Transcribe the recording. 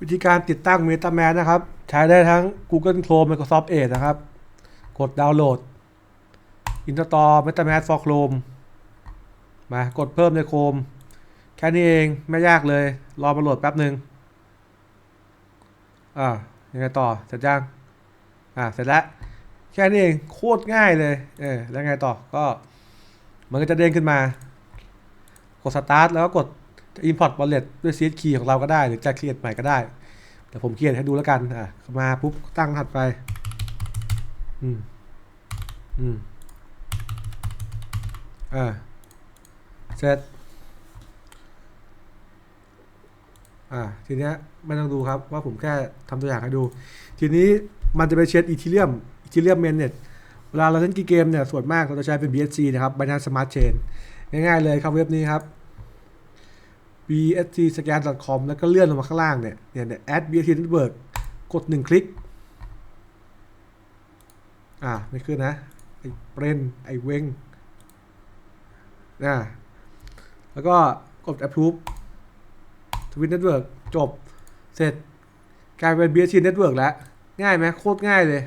วิธีการติดตั้ง MetaMask นะครับ ใช้ได้ทั้ง Google Chrome Microsoft Edge นะครับ กดดาวน์โหลด Install MetaMask for Chrome มากดเพิ่มใน Chrome แค่นี้เองไม่ยากเลย รอมาโหลดแป๊บหนึ่งอ่ายังไงต่อ เสร็จยังอ่าเสร็จแล้ว แค่นี้เองโคตรง่ายเลยเออแล้วไงต่อก็มันก็จะเด้งขึ้นมา กด Start แล้วก็กด Import Wallet ด้วย CS key ของเราก็ได้ หรือจะ create ใหม่ก็ได้ แต่ผมเขียนให้ดูแล้วกัน อะ มาปุ๊บ ตั้งรหัสไป อืม อืม อ่าเสร็จ อ่า ทีเนี้ยไม่ต้องดูครับ ว่าผมแค่ทำตัวอย่างให้ดู ทีนี้มันจะไปเช็ดอีทีเรียมอีทีเรียมเมนเน็ตเวลาเราเล่นกีเกมเนี่ย ส่วนมากเราจะใช้เป็น BSC นะครับ Binance Smart Chain ง่ายๆเลยครับเว็บนี้ครับ bscscan.com แล้วก็เลื่อนลงมาข้างล่างเนี่ยเนี่ยเนี่ย add bsc network กดหนึ่งคลิก อ่าไม่ขึ้นนะ ไอ้เปรนไอ้เวงอ่าแล้วก็กด approve Twin Network จบ เสร็จ กลายเป็น BSC Network แล้ว ง่ายไหมโคตรง่ายเลย